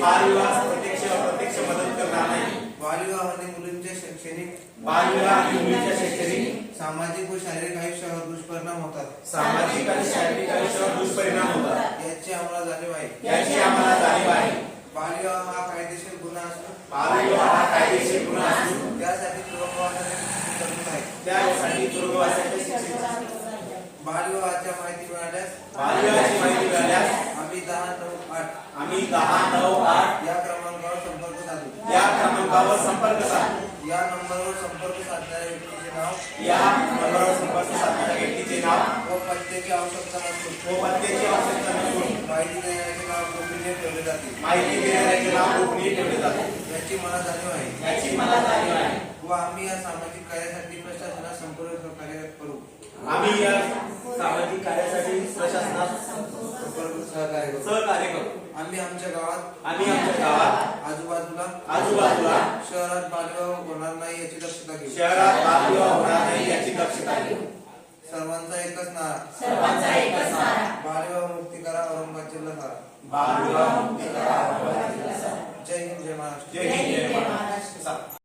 बालविवाह प्रत्यक्ष अप्रत्यक्ष मदत करणार नाही. बालविवाहाने मुलींच्या शैक्षणिक बालविवाह आणि मुलींच्या शैक्षणिक सामाजिक व शारीरिक आयुष्यावर दुष्परिणाम होतात. सामाजिक आणि शारीरिक आयुष्यावर दुष्परिणाम होतात. याची आम्हाला जाणीव आहे. याची आम्हाला जाणीव आहे. बालविवाह हा कायदेशीर गुन्हा असून बालविवाह हा कायदेशीर गुन्हा असून त्यासाठी तुरुंगवासाची तरतूद आहे. त्यासाठी तुरुंगवासाची शिक्षा बालविवाहाच्या माहिती मिळाल्यास बालविवाहाची माहिती मिळाल्यास आम्ही दहा नऊ आठ आम्ही दहा नऊ आठ या क्रमांकावर संपर्क साधू. या क्रमांकावर संपर्क साध. या नंबरवर संपर्क साधणाऱ्या व्यक्तीचे नाव. या नंबरवर संपर्क साधणाऱ्या व्यक्तीचे नाव. व पत्त्याची आवश्यकता नसून. व पत्त्याची आवश्यकता नसून. माहिती देण्याचे नाव गोपनीय ठेवले जाते. माहिती देणाऱ्याचे नाव गोपनीय ठेवले जाते. याची मला जाणीव आहे. याची मला जाणीव आहे. व आम्ही या सामाजिक कार्यासाठी प्रशासनास संपूर्ण सहकार्य करू. आम्ही या सामाजिक कार्यासाठी प्रशासनास सहकार्य करू. सहकार्य करू. आम्ही आमच्या गावात आम्ही आमच्या गावात आजूबाजूला आजूबाजूला शहरात बालविवाह होणार नाही याची दक्षता घेऊ. शहरात बालविवाह होणार नाही याची दक्षता घेऊ. सर्वांचा एकच नारा. सर्वांचा एकच नारा. बालविवाह मुक्ती करा औरंगाबाद जिल्हा करा. बालविवाह मुक्ती करा. जय हिंद जय महाराष्ट्र. जय हिंद. जय महाराष्ट्र